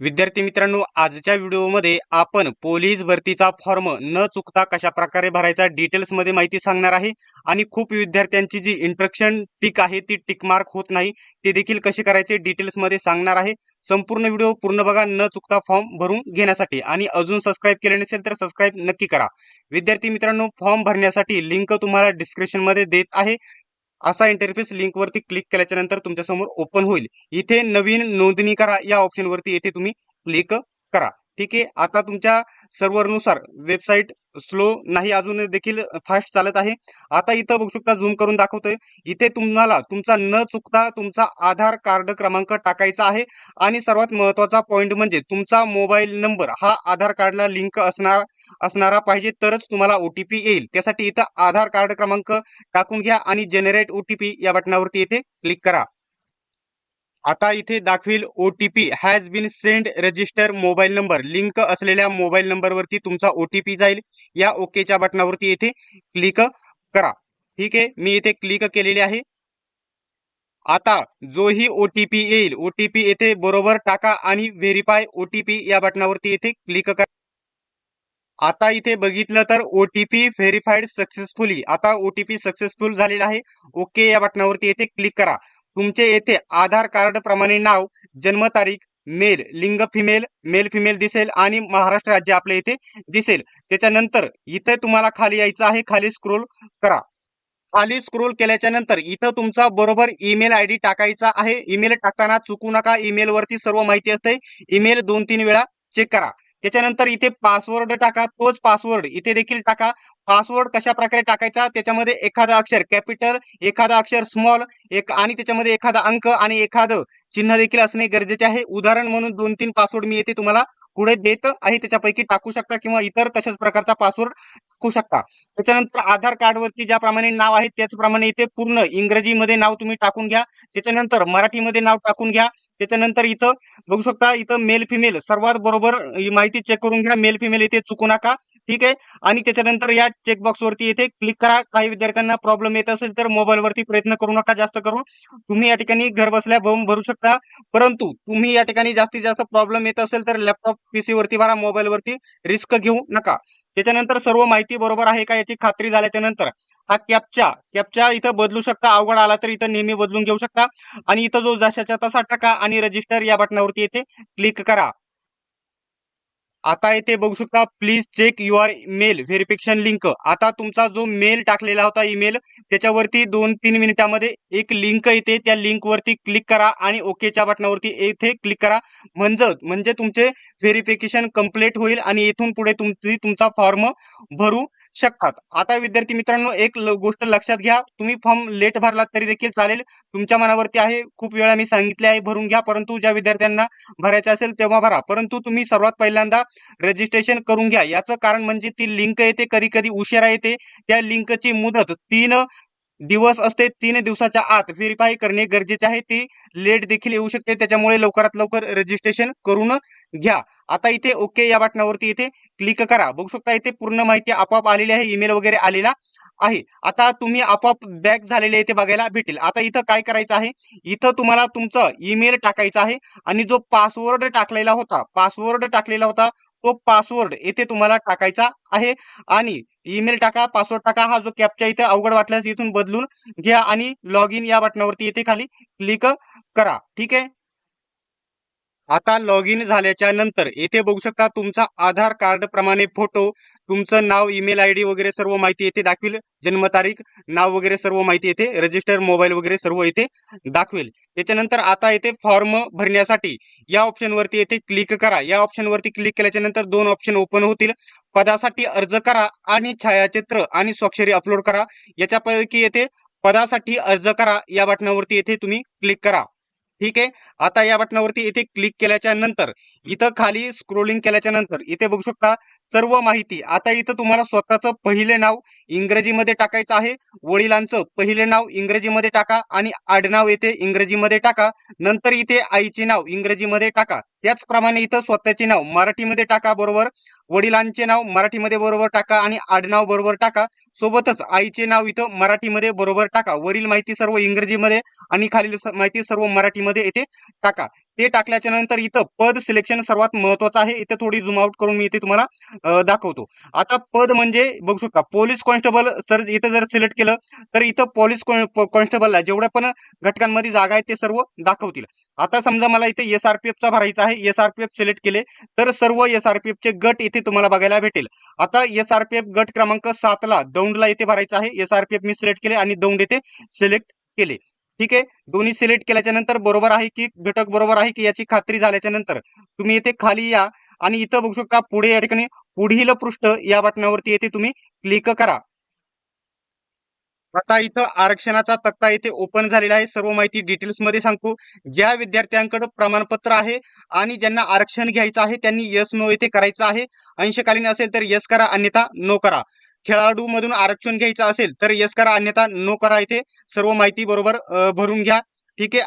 विद्यार्थी मित्रांनो आजच्या व्हिडिओमध्ये आपण पोलीस भरतीचा फॉर्म न चुकता कशा प्रकारे भरायचा डिटेल्समध्ये माहिती सांगणार आहे आणि खूप विद्यार्थ्यांची जी इंट्रक्शन टिक आहे ती टिक मार्क होत नाही ते देखील कसे करायचे डिटेल्समध्ये सांगणार आहे. संपूर्ण व्हिडिओ पूर्ण बघा न चुकता फॉर्म भरून घेण्यासाठी आणि अजून सबस्क्राईब केले नसेल तर सबस्क्राईब नक्की करा. विद्यार्थी मित्रांनो फॉर्म भरण्यासाठी लिंक तुम्हाला डिस्क्रिप्शनमध्ये देत आहे. असा इंटरफेस लिंक वरती क्लिक केल्याच्यानंतर तुमच्यासमोर ओपन होईल. इथे नवीन नोंदणी करा या ऑप्शन वरती येथे तुम्ही क्लिक करा. ठीक आहे? आता तुमच्या सर्व्हरनुसार वेबसाईट स्लो नाही अजून देखील फास्ट चालत आहे. आता इथं बघू शकता झूम करून दाखवतोय. इथे तुम्हाला तुमचा न चुकता तुमचा आधार कार्ड क्रमांक टाकायचा आहे. आणि सर्वात महत्त्वाचा पॉइंट म्हणजे तुमचा मोबाईल नंबर हा आधार कार्डला लिंक असणार असणारा पाहिजे तरच तुम्हाला ओटीपी येईल. त्यासाठी इथं आधार कार्ड क्रमांक टाकून घ्या आणि जनरेट ओटीपी या बटनावरती इथे क्लिक करा. आता इथे दाखवेल OTP has been send register mobile number link असलेल्या मोबाईल नंबरवरती तुमचा ओटीपी जाईल. या ओकेच्या बटनावरती येथे क्लिक करा. ठीक आहे? मी इथे क्लिक केलेले आहे. आता जोही ओटीपी येईल. ओटीपी येथे बरोबर टाका आणि व्हेरीफाय ओटीपी या बटनावरती येथे क्लिक करा. आता इथे बघितलं तर O T P verified successfully आता ओटीपी सक्सेसफुल झालेला आहे. ओके या बटनावरती येथे क्लिक करा. तुमचे येथे आधार कार्ड प्रमाणे नाव जन्मतारीख मेल लिंग फिमेल मेल फिमेल दिसेल आणि महाराष्ट्र राज्य आपल्या इथे दिसेल. त्याच्यानंतर इथे तुम्हाला खाली यायचं आहे खाली स्क्रोल करा. खाली स्क्रोल केल्याच्यानंतर इथं तुमचा बरोबर ईमेल आय डी टाकायचा आहे. ईमेल टाकताना चुकू नका. ईमेल वरती सर्व माहिती असते. ईमेल दोन तीन वेळा चेक करा. त्याच्यानंतर इथे पासवर्ड टाका तोच पासवर्ड इथे देखील टाका. पासवर्ड कशा प्रकारे टाकायचा? त्याच्यामध्ये एखादा अक्षर कॅपिटल एखादा अक्षर स्मॉल एक आणि त्याच्यामध्ये एखादा अंक आणि एखादं चिन्ह देखील असणे गरजेचे आहे. उदाहरण म्हणून दोन तीन पासवर्ड मी येथे तुम्हाला पुढे देत आहे. त्याच्यापैकी टाकू शकता किंवा इतर तशाच प्रकारचा पासवर्ड टाकू शकता. त्याच्यानंतर आधार कार्ड वरती ज्याप्रमाणे नाव आहे त्याचप्रमाणे इथे पूर्ण इंग्रजीमध्ये नाव तुम्ही टाकून घ्या. त्याच्यानंतर मराठीमध्ये नाव टाकून घ्या. त्याच्यानंतर इथं बघू शकता इथं मेल फिमेल सर्वात बरोबर माहिती चेक करून घ्या. मेल फिमेल इथे चुकू नका. ठीक आहे? आणि त्याच्यानंतर या चेकबॉक्स वरती येथे क्लिक करा. काही विद्यार्थ्यांना प्रॉब्लेम येत असेल तर मोबाईल वरती प्रयत्न करू नका जास्त करून. तुम्ही या ठिकाणी घर बसल्या भरू शकता. परंतु तुम्ही या ठिकाणी जास्तीत जास्त प्रॉब्लेम येत असेल तर लॅपटॉप पीसी वरती भरा मोबाईल वरती रिस्क घेऊ नका. त्याच्यानंतर सर्व माहिती बरोबर आहे का याची खात्री झाल्याच्यानंतर हा कॅपचा कॅपचा इथं बदलू शकता. अवघड आला तर इथं नेहमी बदलून घेऊ शकता. आणि इथं जो जशाच्या तसा टाका आणि रजिस्टर या बटनावरती येथे क्लिक करा. आता इथे बघू शकता please check your mail verification link आता तुमचा जो मेल टाकलेला होता ईमेल त्याच्यावरती दोन तीन मिनिटामध्ये एक लिंक येते त्या लिंकवरती क्लिक करा आणि ओकेच्या बटनावरती येथे क्लिक करा. म्हणजे म्हणजे तुमचे व्हेरिफिकेशन कंप्लीट होईल आणि इथून पुढे तुमची तुमचा फॉर्म भरू. शकतात. आता विद्यार्थी मित्रांनो एक गोष्ट लक्षात घ्या. तुम्ही फॉर्म लेट भरला तरी देखील चालेल. तुमच्या मनावरती आहे. खूप वेळा मी सांगितले आहे भरून घ्या. परंतु ज्या विद्यार्थ्यांना भरायचे असेल तेव्हा भरा. परंतु तुम्ही सर्वात पहिल्यांदा रजिस्ट्रेशन करून घ्या. याचं कारण म्हणजे ती लिंक येते. कधी कधी उशिरा येते. त्या लिंकची मुदत तीन दिवस असते तीन दिवसाच्या आत व्हेरीफाय करणे गरजेचे आहे. ती लेट देखील येऊ शकते. त्याच्यामुळे लवकरात लवकर रजिस्ट्रेशन करून घ्या. आता इथे ओके या बटनावरती इथे क्लिक करा. बघू शकता इथे पूर्ण माहिती आपोआप आलेली आहे. ईमेल वगैरे आलेला आहे. आता तुम्ही आपोआप बॅक झालेले इथे बघायला भेटेल. आता इथं काय करायचं आहे? इथं तुम्हाला तुमचं ईमेल टाकायचं आहे. आणि जो पासवर्ड टाकलेला होता पासवर्ड टाकलेला होता तो पासवर्ड येथे तुम्हाला टाकायचा आहे. आणि ईमेल टाका पासवर्ड टाका. हा जो कॅपच्या इथे अवघड वाटल्यास इथून बदलून घ्या आणि लॉग इन या बटनावरती येथे खाली क्लिक करा. ठीक आहे? आता लॉग इन झाल्याच्यानंतर येथे बघू शकता तुमचा आधार कार्ड प्रमाणे फोटो तुमचं नाव ईमेल आय डी वगैरे सर्व माहिती येथे दाखवेल. जन्मतारीख नाव वगैरे सर्व माहिती येथे रजिस्टर मोबाईल वगैरे सर्व येथे दाखवेल. त्याच्यानंतर आता येथे फॉर्म भरण्यासाठी. या ऑप्शन वरती येथे क्लिक करा. या ऑप्शन वरती क्लिक केल्याच्यानंतर दोन ऑप्शन ओपन होतील. पदासाठी अर्ज करा आणि छायाचित्र आणि स्वाक्षरी अपलोड करा. याच्यापैकी येथे पदासाठी अर्ज करा. या बटनावरती येथे तुम्ही क्लिक करा. ठीक आहे? आता या बटनावरती येथे क्लिक केल्याच्यानंतर इथं खाली स्क्रोलिंग केल्याच्यानंतर इथे बघू शकता सर्व माहिती. आता इथं तुम्हाला स्वतःचं पहिले नाव इंग्रजीमध्ये टाकायचं आहे. वडिलांचं पहिले नाव इंग्रजीमध्ये टाका आणि आडनाव येथे इंग्रजीमध्ये टाका. नंतर इथे आईचे नाव इंग्रजीमध्ये टाका. त्याचप्रमाणे इथं स्वतःचे नाव मराठीमध्ये टाका बरोबर. वडिलांचे नाव मराठीमध्ये बरोबर टाका आणि आडनाव बरोबर टाका. सोबतच आईचे नाव इथं मराठीमध्ये बरोबर टाका. वरील माहिती सर्व इंग्रजीमध्ये आणि खालील माहिती सर्व मराठीमध्ये येथे टाका. ते टाकल्याच्या नंतर इथं पद सिलेक्शन सर्वात महत्वाचं आहे. इथे थोडी झूम आउट करून मी इथे तुम्हाला दाखवतो. आता पद म्हणजे बघू शकता पोलीस कॉन्स्टेबल सर इथं जर सिलेक्ट केलं तर इथं पोलीस कॉन्स्टेबलला जेवढ्या पण घटकांमध्ये जागा आहेत ते सर्व दाखवतील. आता समजा मला इथे एस आर पी चा भरायचा आहे. S R P F select केले तर सर्व एस आर पी चे गट इथे तुम्हाला बघायला भेटेल. आता एस आर पी एफ गट क्रमांक सातला दौंडला इथे भरायचा आहे. एस आर पी एफ मी सिलेक्ट केले आणि दौंड इथे सिलेक्ट केले. ठीक आहे? दोन्ही सिलेक्ट केल्याच्यानंतर बरोबर आहे की घटक बरोबर आहे की याची खात्री झाल्याच्यानंतर तुम्ही इथे खाली या आणि इथं बघू शकता पुढे या ठिकाणी पुढील पृष्ठ या बटनावरती येथे तुम्ही क्लिक करा. आता इथं आरक्षणाचा तक्ता इथे ओपन झालेला आहे. सर्व माहिती डिटेल्समध्ये सांगतो. ज्या विद्यार्थ्यांकडे प्रमाणपत्र आहे आणि ज्यांना आरक्षण घ्यायचं आहे त्यांनी यस नो इथे करायचं आहे. अंशकालीन असेल तर यस करा अन्यथा नो करा. खेळाडू मधून आरक्षण घ्यायचं असेल तर येस करा. अन्यथा नो करा इथे. सर्व माहिती बरोबर भरून घ्या. ठीक आहे?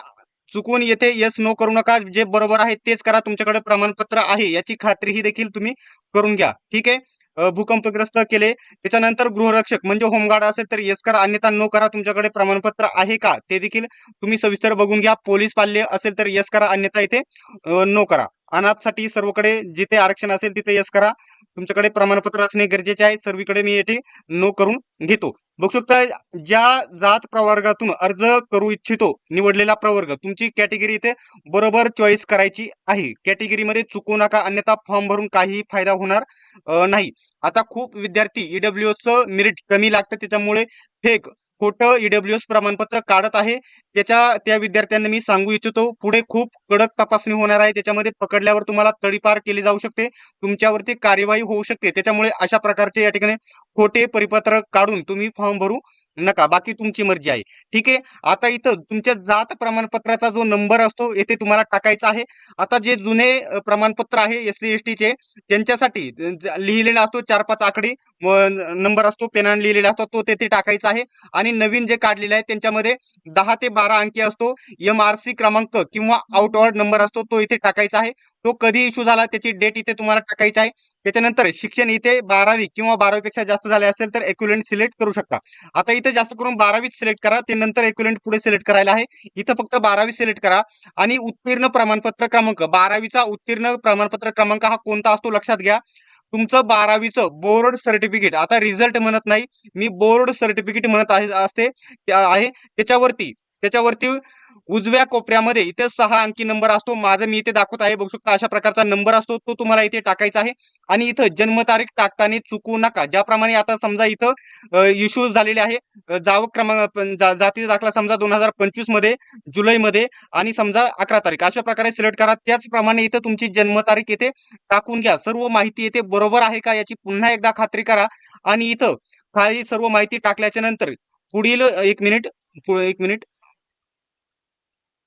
चुकून येथे येस नो करू नका. जे बरोबर आहे तेच करा. तुमच्याकडे प्रमाणपत्र आहे. याची खात्री ही देखील तुम्ही करून घ्या. ठीक आहे? भूकंपग्रस्त केले. त्याच्यानंतर गृहरक्षक म्हणजे होमगार्ड असेल तर येस करा. अन्यथा नो करा. तुमच्याकडे प्रमाणपत्र आहे का? ते देखील तुम्ही सविस्तर बघून घ्या. पोलीस पाल्य असेल तर येस करा. अन्यथा इथे नो करा. अनाथसाठी सर्वकडे जिथे आरक्षण असेल तिथे येस करा. तुमच्याकडे प्रमाणपत्र असणे गरजेचे आहे. सर्वीकडे मी येथे नो करून घेतो. बघू शकता ज्या जात प्रवर्गातून अर्ज करू इच्छितो निवडलेला प्रवर्ग तुमची कॅटेगरी इथे बरोबर चॉईस करायची आहे. कॅटेगरीमध्ये चुकू नका अन्यथा फॉर्म भरून काहीही फायदा होणार नाही. आता खूप विद्यार्थी ईडब्ल्यू च मेरिट कमी लागतं त्याच्यामुळे फेक खोटं ईडब्ल्यू एस प्रमाणपत्र काढत आहे. त्याच्या त्या विद्यार्थ्यांना मी सांगू इच्छितो पुढे खूप कडक तपासणी होणार आहे. त्याच्यामध्ये पकडल्यावर तुम्हाला तडीपार केली जाऊ शकते. तुमच्यावरती कार्यवाही होऊ शकते. त्याच्यामुळे अशा प्रकारचे या ठिकाणी खोटे परिपत्रक काढून तुम्ही फॉर्म भरू. नका बाकी तुमची मर्जी आहे. ठीक आहे? आता इथं तुमच्या जात प्रमाणपत्राचा जो नंबर असतो येथे तुम्हाला टाकायचा आहे. आता जे जुने प्रमाणपत्र आहे एस सी एस टीचे त्यांच्यासाठी लिहिलेला असतो चार पाच आकडी नंबर असतो पेनाने लिहिलेला असतो तो तेथे टाकायचा आहे. आणि नवीन जे काढलेले आहे त्यांच्यामध्ये दहा ते बारा अंकी असतो. एम आर सी क्रमांक किंवा आउटवर्ड नंबर असतो तो इथे टाकायचा आहे. तो कधी इश्यू झाला त्याची डेट इथे तुम्हाला टाकायची आहे. त्याच्यानंतर शिक्षण इथे बारावी किंवा बारावीपेक्षा जास्त झाले असेल तर एक्युलेंट सिलेक्ट करू शकता. आता इथे जास्त करून बारावीच सिलेक्ट करा ते नंतर एक्युलेंट पुढे सिलेक्ट करायला आहे. इथं फक्त बारावी सिलेक्ट करा आणि उत्तीर्ण प्रमाणपत्र क्रमांक बारावीचा उत्तीर्ण प्रमाणपत्र क्रमांक हा कोणता असतो लक्षात घ्या. तुमचं बारावीचं बोर्ड सर्टिफिकेट आता रिझल्ट म्हणत नाही मी बोर्ड सर्टिफिकेट म्हणत आहे असते आहे. त्याच्यावरती त्याच्यावरती उजव्या कोपऱ्यामध्ये इथे सहा अंकी नंबर असतो. माझं मी इथे दाखवत आहे. बघू शकता अशा प्रकारचा नंबर असतो. तो तुम्हाला इथे टाकायचा आहे. आणि इथं जन्मतारीख टाकताना चुकू नका. ज्याप्रमाणे आता समजा इथं इश्यूज झालेले आहे. अ, जावक क्रमांक जातीचा दाखला समजा दोन हजार पंचवीसमध्ये जुलैमध्ये आणि समजा अकरा तारीख. अशा प्रकारे सिलेक्ट करा. त्याचप्रमाणे इथं तुमची जन्मतारीख येथे टाकून घ्या. सर्व माहिती येथे बरोबर आहे का याची पुन्हा एकदा खात्री करा. आणि इथं खाली सर्व माहिती टाकल्याच्या नंतर पुढील एक मिनिट एक मिनिट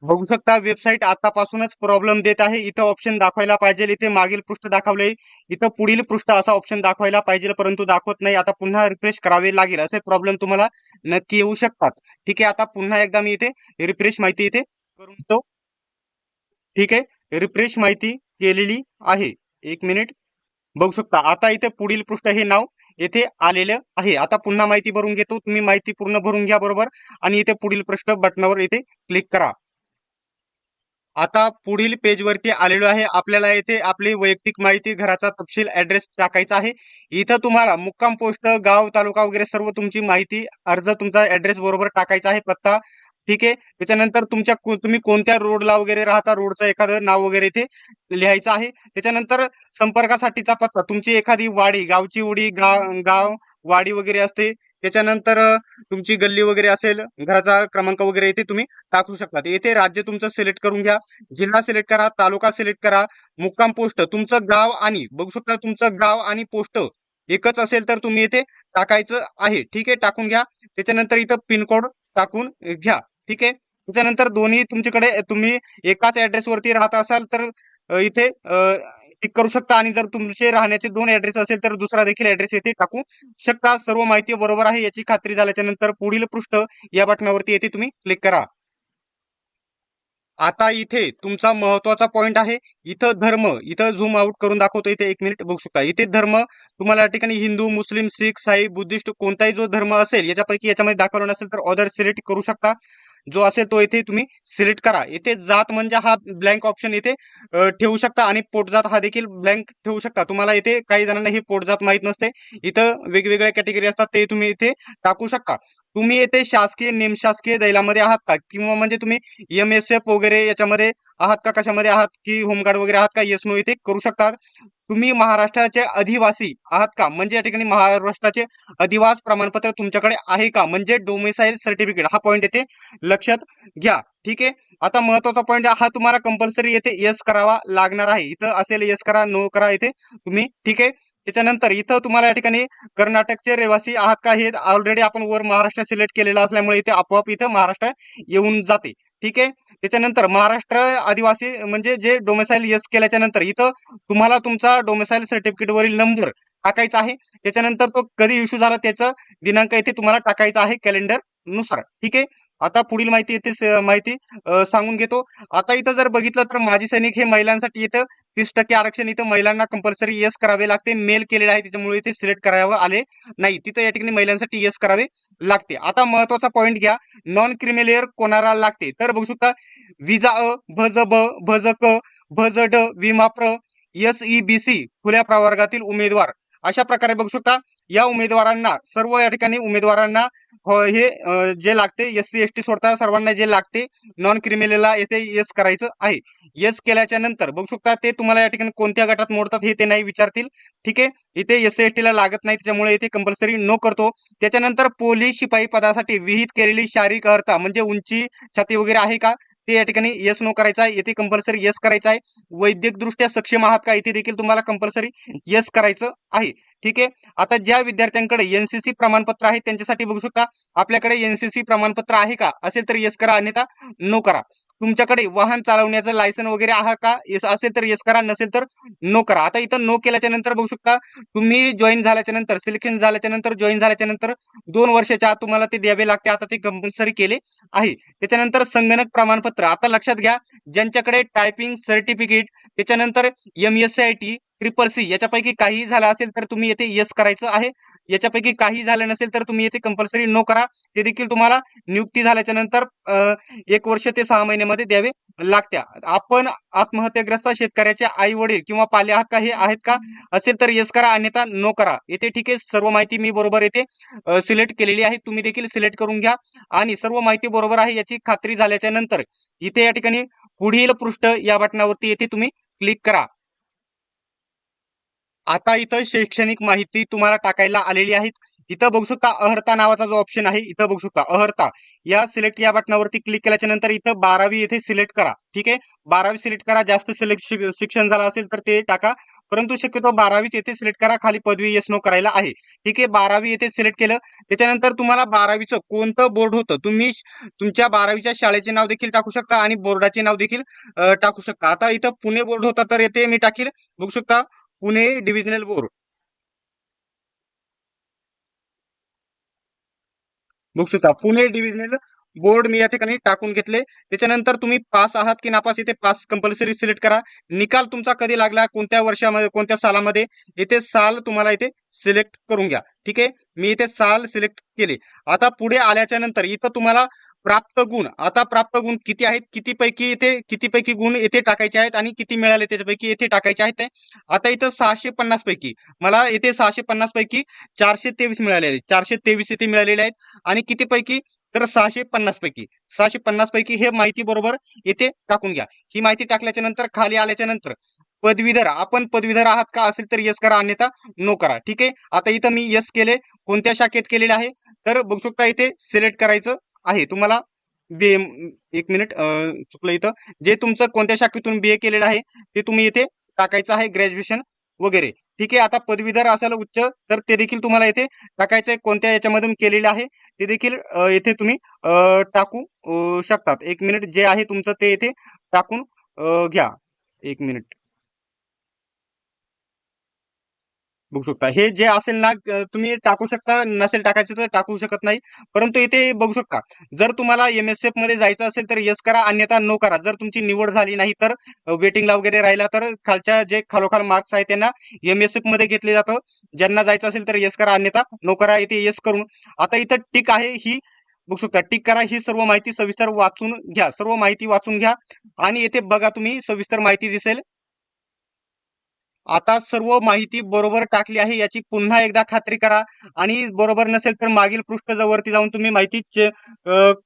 बघू शकता वेबसाईट आतापासूनच प्रॉब्लेम देत आहे. इथं ऑप्शन दाखवायला पाहिजे. इथे मागील पृष्ठ दाखवले इथं पुढील पृष्ठ असा ऑप्शन दाखवायला पाहिजे परंतु दाखवत नाही. आता पुन्हा रिफ्रेश करावे लागेल. असे प्रॉब्लेम तुम्हाला नक्की येऊ शकतात. ठीक आहे आता पुन्हा एकदा मी इथे रिफ्रेश माहिती इथे करून तो ठीक आहे रिफ्रेश माहिती केलेली आहे. एक मिनिट बघू शकता आता इथे पुढील पृष्ठ हे नाव येथे आलेलं आहे. आता पुन्हा माहिती भरून घेतो. तुम्ही माहिती पूर्ण भरून घ्या बरोबर. आणि इथे पुढील पृष्ठ बटनावर इथे क्लिक करा. आता पुढील पेज वरती आलेलो आहे. आपल्याला येथे आपली वैयक्तिक माहिती घराचा तपशील ऍड्रेस टाकायचा आहे. इथं तुम्हाला मुक्काम पोस्ट गाव तालुका वगैरे सर्व तुमची माहिती अर्ज तुमचा ऍड्रेस बरोबर टाकायचा आहे. पत्ता ठीक आहे. त्याच्यानंतर तुमच्या तुम्ही कोणत्या रोडला वगैरे राहता? रोडचं एखादं नाव वगैरे इथे लिहायचं आहे. त्याच्यानंतर संपर्कासाठीचा पत्ता तुमची एखादी वाडी गावची उडी गाव गाव वाडी वगैरे असते. त्याच्यानंतर तुमची गल्ली वगैरे असेल घराचा क्रमांक वगैरे इथे तुम्ही टाकू शकता. येथे राज्य तुमचं सिलेक्ट करून घ्या. जिल्हा सिलेक्ट करा तालुका सिलेक्ट करा मुक्काम पोस्ट तुमचं गाव आणि बघू शकता तुमचं गाव आणि पोस्ट एकच असेल तर तुम्ही इथे टाकायचं आहे. ठीक आहे? टाकून घ्या. त्याच्यानंतर इथं पिनकोड टाकून घ्या. ठीक आहे? त्याच्यानंतर दोन्ही तुमच्याकडे तुम्ही एकाच ऍड्रेस वरती राहत असाल तर इथे क्लिक करू शकता आणि जर तुमचे राहण्याचे दोन ऍड्रेस असेल तर दुसरा देखील ऍड्रेस येथे टाकू शकता. सर्व माहिती बरोबर आहे याची खात्री झाल्याच्यानंतर पुढील पृष्ठ या बटनावरती येथे तुम्ही क्लिक करा. आता इथे तुमचा महत्त्वाचा पॉइंट आहे. इथं धर्म इथं झूम आउट करून दाखवतो. इथे एक मिनिट बघू शकता. इथे धर्म तुम्हाला या ठिकाणी हिंदू मुस्लिम सिख साई बुद्धिस्ट कोणताही जो धर्म असेल याच्यापैकी याच्यामध्ये दाखवला नसेल तर ऑर्डर सिलेक्ट करू शकता. जो असेल तो इथे तुम्ही सिलेक्ट करा. इथे जात म्हणजे हा ब्लँक ऑप्शन इथे ठेवू शकता आणि पोटजात हा देखील ब्लँक ठेवू शकता. तुम्हाला इथे काही जणांना ही पोटजात माहीत नसते. इथं वेगवेगळ्या कॅटेगरी असतात ते तुम्ही इथे टाकू शकता. तुम्ही येथे शासकीय निमशासकीय दैलामध्ये आहात का? किंवा म्हणजे तुम्ही एम एस एफ वगैरे याच्यामध्ये आहात का? कशामध्ये आहात? की होमगार्ड वगैरे आहात का? येस नो इथे करू शकतात. तुम्ही महाराष्ट्राचे अधिवासी आहात का? म्हणजे या ठिकाणी महाराष्ट्राचे अधिवास प्रमाणपत्र तुमच्याकडे आहे का? म्हणजे डोमिसाईल सर्टिफिकेट हा पॉईंट येथे लक्षात घ्या. ठीक आहे? आता महत्त्वाचा पॉईंट हा तुम्हाला कंपल्सरी येथे येस करावा लागणार आहे. इथं असेल येस करा नो करा इथे तुम्ही. ठीक आहे? त्याच्यानंतर इथं तुम्हाला या ठिकाणी कर्नाटकचे रहिवासी आहात का हे ऑलरेडी आपण वर महाराष्ट्र सिलेक्ट केलेलं असल्यामुळे इथे आपोआप इथं महाराष्ट्र येऊन जाते. ठीक आहे? त्याच्यानंतर महाराष्ट्र आदिवासी म्हणजे जे डोमेसाईल येस केल्याच्यानंतर इथं तुम्हाला तुमचा डोमेसाईल सर्टिफिकेट वरील नंबर टाकायचा आहे. त्याच्यानंतर तो कधी इश्यू झाला त्याचं दिनांक इथे तुम्हाला टाकायचा आहे कॅलेंडरनुसार. ठीक आहे? आता पुढील माहिती येते माहिती सांगून घेतो. आता इथं जर बघितलं तर माजी सैनिक हे महिलांसाठी इथं तीस टक्के आरक्षण इथं महिलांना कंपल्सरी येस करावे लागते. मेल केलेले आहे त्याच्यामुळे इथे सिलेक्ट करावं आले नाही. तिथं या ठिकाणी महिलांसाठी येस करावे लागते. आता महत्त्वाचा पॉईंट घ्या. नॉन क्रिमिलेअर कोणाला लागते? तर बघू शकता विजा अ भज ब भज क भज ड विमा प्र एस ई बी सी खुल्या प्रवर्गातील उमेदवार. अशा प्रकारे बघू शकता या उमेदवारांना सर्व या ठिकाणी उमेदवारांना हे जे लागते एस सी एस टी सोडता सर्वांना जे लागते नॉन क्रिमिनलला येथे येस करायचं आहे. येस केल्याच्यानंतर बघू शकता ते तुम्हाला या ठिकाणी कोणत्या गटात मोडतात हे ते नाही विचारतील. ठीक आहे? इथे एस सी एस ला लागत नाही त्याच्यामुळे इथे कंपल्सरी नो करतो. त्याच्यानंतर पोलीस शिपाई पदासाठी विहित केलेली शारीरिक अर्हता म्हणजे उंची छाती वगैरे आहे का? ते या ठिकाणी येस नो करायचं आहे. येथे कंपल्सरी येस करायचं आहे. वैद्यकदृष्ट्या सक्षम आहात का? इथे देखील तुम्हाला कंपल्सरी येस करायचं आहे. ठीक आहे? आता ज्या विद्यार्थ्यांकडे एनसीसी प्रमाणपत्र आहे त्यांच्यासाठी बघू शकता. आपल्याकडे एनसीसी प्रमाणपत्र आहे का? असेल तर येस करा. अन्यथा नो करा. तुमच्याकडे वाहन चालवण्याचं लायसन वगैरे आहे का? येस असेल तर येस करा नसेल तर नो करा. आता इथं नो केल्याच्यानंतर बघू शकता तुम्ही जॉईन झाल्याच्यानंतर सिलेक्शन झाल्याच्यानंतर जॉईन झाल्याच्यानंतर दोन वर्षाच्या आत तुम्हाला ते द्यावे लागते. आता ते कंपल्सरी केले आहे. त्याच्यानंतर संगणक प्रमाणपत्र. आता लक्षात घ्या ज्यांच्याकडे टायपिंग सर्टिफिकेट त्याच्यानंतर M S C I T triple C याच्यापैकी काही झालं असेल तर तुम्ही येथे येस करायचं आहे. याच्यापैकी काही झालं नसेल तर तुम्ही येथे कंपल्सरी नो करा. ते देखील तुम्हाला नियुक्ती झाल्याच्यानंतर एक वर्ष ते सहा महिन्यामध्ये द्यावे लागत्या. आपण आत्महत्याग्रस्त शेतकऱ्याचे आई वडील किंवा पाले आहात का हे आहेत का? असेल तर येस करा अन्यथा नो करा. येथे ठीक आहे सर्व माहिती मी बरोबर येथे सिलेक्ट केलेली आहे. तुम्ही देखील सिलेक्ट करून घ्या. आणि सर्व माहिती बरोबर आहे याची खात्री झाल्याच्यानंतर इथे या ठिकाणी पुढील पृष्ठ या बटनावरती येथे तुम्ही क्लिक करा. आता इथं शैक्षणिक माहिती तुम्हाला टाकायला आलेली आहे. इथं बघू शकता अहर्ता नावाचा जो ऑप्शन आहे इथं बघू शकता अहर्ता. या सिलेक्ट या बटनावरती क्लिक केल्याच्यानंतर इथं बारावी येथे सिलेक्ट करा. ठीक आहे? बारावी सिलेक्ट करा जास्त सिलेक्ट शिक्षण झालं असेल तर ते टाका. परंतु शक्यतो बारावीच येथे सिलेक्ट करा खाली पदवी येस नो करायला आहे. ठीक आहे? बारावी येथे सिलेक्ट केलं. त्याच्यानंतर तुम्हाला बारावीचं कोणतं बोर्ड होतं? तुम्ही तुमच्या बारावीच्या शाळेचे नाव देखील टाकू शकता आणि बोर्डाचे नाव देखील टाकू शकता. आता इथं पुणे बोर्ड होता तर येथे मी टाकील. बघू शकता पुणे डिव्हिजनल बोर्ड. बघू शकता पुणे डिव्हिजनल बोर्ड मी या ठिकाणी टाकून घेतले. त्याच्यानंतर तुम्ही पास आहात की नापास इथे पास कंपल्सरी सिलेक्ट करा. निकाल तुमचा कधी लागला कोणत्या वर्षामध्ये कोणत्या सालामध्ये इथे साल तुम्हाला इथे सिलेक्ट करून घ्या. ठीक आहे? मी इथे साल सिलेक्ट केले. आता पुढे आल्याच्यानंतर इथं तुम्हाला प्राप्त गुण. आता प्राप्त गुण किती आहेत? किती पैकी इथे किती पैकी गुण येथे टाकायचे आहेत आणि किती मिळाले त्याच्यापैकी येथे टाकायचे आहेत ते. आता इथं सहाशे पन्नास पैकी. मला इथे सहाशे पन्नास पैकी चारशे तेवीस मिळालेले आहेत. चारशे तेवीस इथे मिळालेले आहेत आणि किती पैकी तर सहाशे पन्नास पैकी. सहाशे पन्नास पैकी हे माहिती बरोबर येथे टाकून घ्या. ही माहिती टाकल्याच्या नंतर खाली आल्याच्यानंतर पदवीधर. आपण पदवीधर आहात का? असेल तर यस करा अन्यथा नो करा. ठीक आहे? आता इथं मी यस केले. कोणत्या शाखेत केलेले आहे? तर बघू शकता इथे सिलेक्ट करायचं. आहे. तुम्हाला बी एक मिनिट अं, चुकलं इथं. जे तुमचं कोणत्या शाखेतून बी ए केलेलं आहे ते तुम्ही इथे टाकायचं आहे ग्रॅज्युएशन वगैरे. ठीक आहे? आता पदवीधर असेल उच्च तर ते देखील तुम्हाला इथे टाकायचं आहे कोणत्या याच्यामधून केलेलं आहे ते देखील येथे इथे तुम्ही टाकू शकतात. एक मिनिट जे आहे तुमचं ते इथे टाकून घ्या. एक मिनिट बघू शकता. हे जे असेल ना तुम्ही टाकू शकता. नसेल टाकायचं तर टाकू शकत नाही. परंतु इथे बघू शकता. जर तुम्हाला एम एस एफमध्ये जायचं असेल तर येस करा अन्यथा नो करा. जर तुमची निवड झाली नाही तर वेटिंगला वगैरे राहिला तर खालच्या जे खालोखाल मार्क्स आहेत त्यांना एम एस एफमध्ये घेतले जातं. ज्यांना जायचं असेल तर येस करा अन्यथा नो करा. इथे येस करून. आता इथं टिक आहे ही बघू शकता. टिक करा ही सर्व माहिती सविस्तर वाचून घ्या. सर्व माहिती वाचून घ्या. आणि येथे बघा तुम्ही सविस्तर माहिती दिसेल. आता सर्व माहिती बरोबर टाकली आहे याची पुन्हा एकदा खात्री करा. आणि बरोबर नसेल तर मागील पृष्ठावरती जाऊन तुम्ही माहिती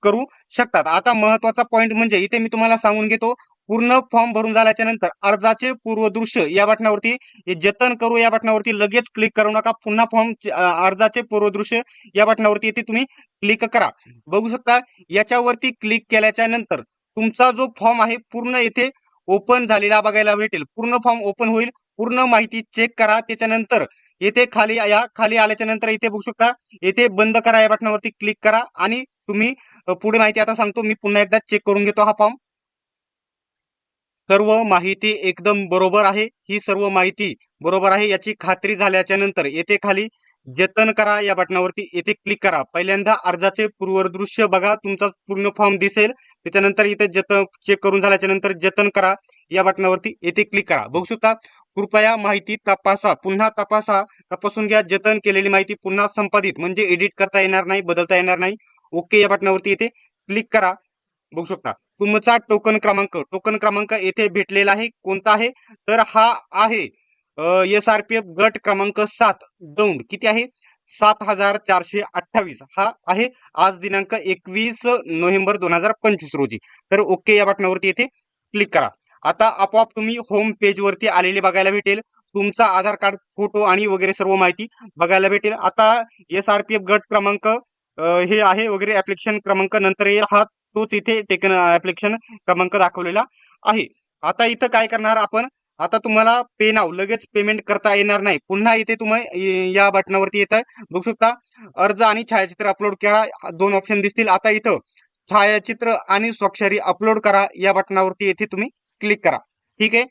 करू शकतात. आता महत्त्वाचा पॉईंट म्हणजे इथे मी तुम्हाला सांगून घेतो पूर्ण फॉर्म भरून झाल्याच्यानंतर अर्जाचे पूर्वदृश्य या बटनावरती जतन करू या बटनावरती लगेच क्लिक करू नका. पुन्हा फॉर्म अर्जाचे पूर्वदृश्य या बटनावरती येथे तुम्ही क्लिक करा. बघू शकता याच्यावरती क्लिक केल्याच्यानंतर तुमचा जो फॉर्म आहे पूर्ण येथे ओपन झालेला बघायला भेटेल. पूर्ण फॉर्म ओपन होईल. पूर्ण माहिती चेक करा. त्याच्यानंतर येथे खाली या खाली आल्याच्यानंतर इथे बघू शकता. येथे बंद करा या बटनावरती क्लिक करा आणि तुम्ही पुढे माहिती आता सांगतो. मी पुन्हा एकदा चेक करून घेतो हा फॉर्म. सर्व माहिती एकदम बरोबर आहे. ही सर्व माहिती बरोबर आहे याची खात्री झाल्याच्यानंतर येथे खाली जतन करा या बटनावरती. येथे क्लिक करा. पहिल्यांदा अर्जाचे पूर्वदृश्य बघा. तुमचा पूर्ण फॉर्म दिसेल. त्याच्यानंतर इथे जतन चेक करून झाल्याच्यानंतर जतन करा या बटनावरती. येथे क्लिक करा. बघू शकता कृपया माहिती तपासा. पुन्हा तपासा. तपासून घ्या. जतन केलेली माहिती पुन्हा संपादित. म्हणजे एडिट करता येणार नाही बदलता येणार नाही. ओके या बटनावरती येथे क्लिक करा. बघू शकता तुमचा टोकन क्रमांक. टोकन क्रमांक येथे भेटलेला आहे. कोणता आहे? तर हा आहे. एस आर पी एफ गट क्रमांक सात दौंड. किती आहे? सात हजार चारशे अठ्ठावीस. हा आहे आज दिनांक एकवीस नोव्हेंबर दोन हजार पंचवीस रोजी. तर ओके या बटनावरती येथे क्लिक करा. आता आपोआप तुम्ही होम पेज वरती आलेले बघायला भेटेल. तुमचा आधार कार्ड फोटो आणि वगैरे सर्व माहिती बघायला भेटेल. आता एस आर पी एफ गट क्रमांक हे आहे वगैरे ऍप्लिकेशन क्रमांक नंतर येईल. हा तोच इथे टेकन ऍप्लिकेशन क्रमांक दाखवलेला आहे. आता इथं काय करणार आपण? आता तुम्हाला पे नाव लगेच पेमेंट करता येणार नाही. पुन्हा इथे तुम्ही या बटनावरती येत आहे. बघू शकता अर्ज आणि छायाचित्र अपलोड करा. दोन ऑप्शन दिसतील. आता इथं छायाचित्र आणि स्वाक्षरी अपलोड करा. या बटनावरती येथे तुम्ही क्लिक करा. ठीक आहे?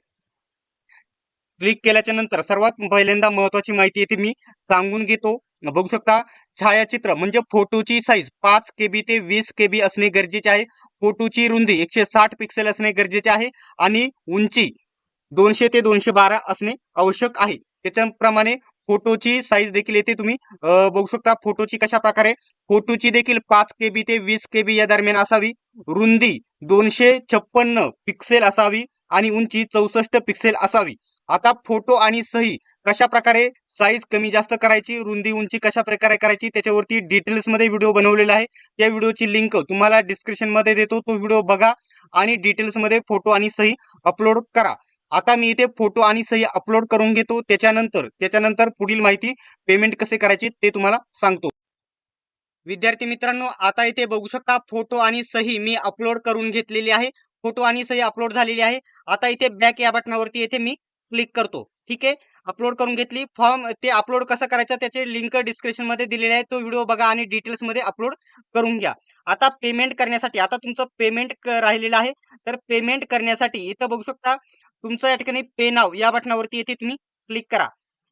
क्लिक केल्याच्यानंतर सर्वात पहिल्यांदा महत्वाची माहिती येथे मी सांगून घेतो. बघू शकता छायाचित्र म्हणजे फोटोची साईज पाच केबी ते वीस केबी असणे गरजेचे आहे. फोटोची रुंदी एकशे साठ पिक्सेल असणे गरजेचे आहे. आणि उंची दोनशे ते दोनशे बारा असणे आवश्यक आहे. त्याच्याप्रमाणे फोटोची साईज देखील येथे तुम्ही. बघू शकता फोटोची कशा प्रकारे? फोटोची देखील पाच केबी ते वीस केबी या दरम्यान असावी. रुंदी दोनशे छप्पन्न पिक्सेल असावी आणि उंची चौसष्ट पिक्सेल असावी. आता फोटो आणि सही कशा प्रकारे? साईज कमी जास्त करायची रुंदी उंची कशा प्रकारे करायची त्याच्यावरती डिटेल्समध्ये व्हिडिओ बनवलेला आहे. त्या व्हिडिओची लिंक तुम्हाला डिस्क्रिप्शनमध्ये देतो. तो व्हिडिओ बघा आणि डिटेल्समध्ये फोटो आणि सही अपलोड करा. आता मी इथे फोटो आणि सही अपलोड करून घेतो. त्याच्यानंतर त्याच्यानंतर पुढील माहिती पेमेंट कसे करायची ते तुम्हाला सांगतो. विद्यार्थी मित्रांनो आता इथे बघू शकता फोटो आणि सही मी अपलोड करून घेतलेली आहे. फोटो आणि सही अपलोड झालेली आहे. आता इथे बॅक या बटनावरती येथे मी क्लिक करतो. ठीक आहे? अपलोड करून घेतली. फॉर्म ते अपलोड कसं करायचं त्याचे लिंक डिस्क्रिप्शनमध्ये दिलेले आहे. तो व्हिडिओ बघा आणि डिटेल्समध्ये अपलोड करून घ्या. आता पेमेंट करण्यासाठी आता तुमचं पेमेंट राहिलेलं आहे. तर पेमेंट करण्यासाठी इथं बघू शकता तुमचं या ठिकाणी पे नाव या बटनावरती येथे तुम्ही क्लिक करा.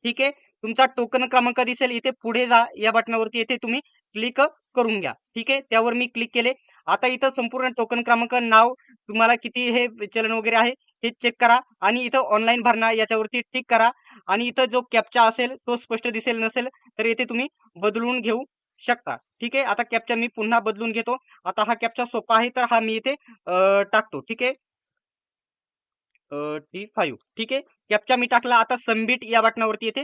ठीक आहे? तुमचा टोकन क्रमांक दिसेल इथे पुढे जा या बटनावरती येथे तुम्ही क्लिक करून घ्या. ठीक आहे? त्यावर मी क्लिक केले. आता इथं संपूर्ण टोकन क्रमांक नाव तुम्हाला किती हे चलन वगैरे आहे हे चेक करा आणि इथं ऑनलाईन भरणा याच्यावरती टिक करा. आणि इथं जो कॅप्चा असेल तो स्पष्ट दिसेल नसेल तर येथे तुम्ही बदलून घेऊ शकता. ठीक आहे? आता कॅप्चा मी पुन्हा बदलून घेतो. आता हा कॅप्चा सोपा आहे तर हा मी इथे टाकतो. ठीक आहे? T five. ठीक आहे? कॅपचा मी टाकला आता सबमिट या बटनावरती येथे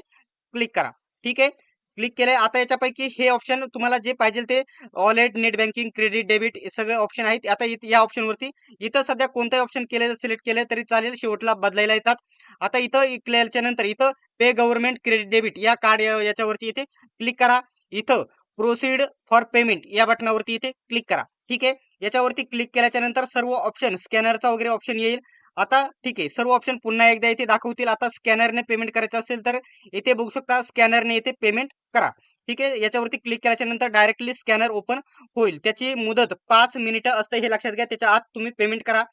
क्लिक करा. ठीक आहे? क्लिक केलंय. आता याच्यापैकी हे ऑप्शन तुम्हाला जे पाहिजे ते wallet net banking credit debit हे सगळे ऑप्शन आहेत. आता या ऑप्शनवरती. इथं सध्या कोणताही ऑप्शन केले सिलेक्ट केले तरी चालेल. शेवटला बदलायला येतात. आता इथं क्लिअरच्या नंतर इथं पे गव्हर्नमेंट क्रेडिट डेबिट या कार्ड याच्यावरती इथे क्लिक करा. इथं प्रोसीड फॉर पेमेंट या बटनावरती इथे क्लिक करा. ठीक आहे? याच्यावरती क्लिक केल्याच्यानंतर सर्व ऑप्शन स्कॅनरचा वगैरे ऑप्शन येईल. आता ठीक आहे सर्व ऑप्शन पुन्हा एकदा इथे दाखवतील. आता स्कॅनरने पेमेंट करायचं असेल तर इथे बघू शकता स्कॅनरने इथे पेमेंट करा. ठीक आहे याच्यावरती क्लिक केल्याच्यानंतर डायरेक्टली स्कॅनर ओपन होईल. त्याची मुदत पाच मिनिटं असते हे लक्षात घ्या. त्याच्या आत तुम्ही पेमेंट करा.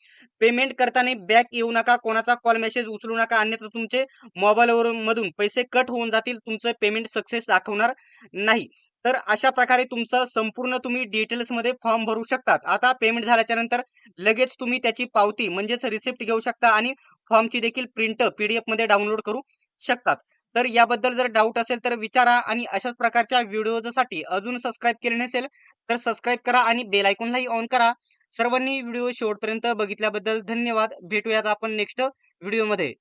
पेमेंट करताना बॅक येऊ नका कोणाचा कॉल मेसेज उचलू नका अन्यथा तुमचे मोबाईलवर मधून पैसे कट होऊन जातील. तुमचं पेमेंट सक्सेस दाखवणार नाही. तर अशा प्रकारे तुमचं संपूर्ण तुम्ही डिटेल्समध्ये फॉर्म भरू शकतात. आता पेमेंट झाल्याच्यानंतर लगेच तुम्ही त्याची पावती म्हणजेच रिसिप्ट घेऊ शकता आणि फॉर्मची देखील प्रिंट पीडीएफमध्ये डाउनलोड करू शकतात. तर याबद्दल जर डाऊट असेल तर विचारा आणि अशाच प्रकारच्या व्हिडिओसाठी अजून सबस्क्राईब केले नसेल तर सबस्क्राईब करा आणि बेल आयकॉनलाही ऑन करा. सर्वांनी व्हिडिओ शेवटपर्यंत बघितल्याबद्दल धन्यवाद. भेटूयात आपण नेक्स्ट व्हिडिओमध्ये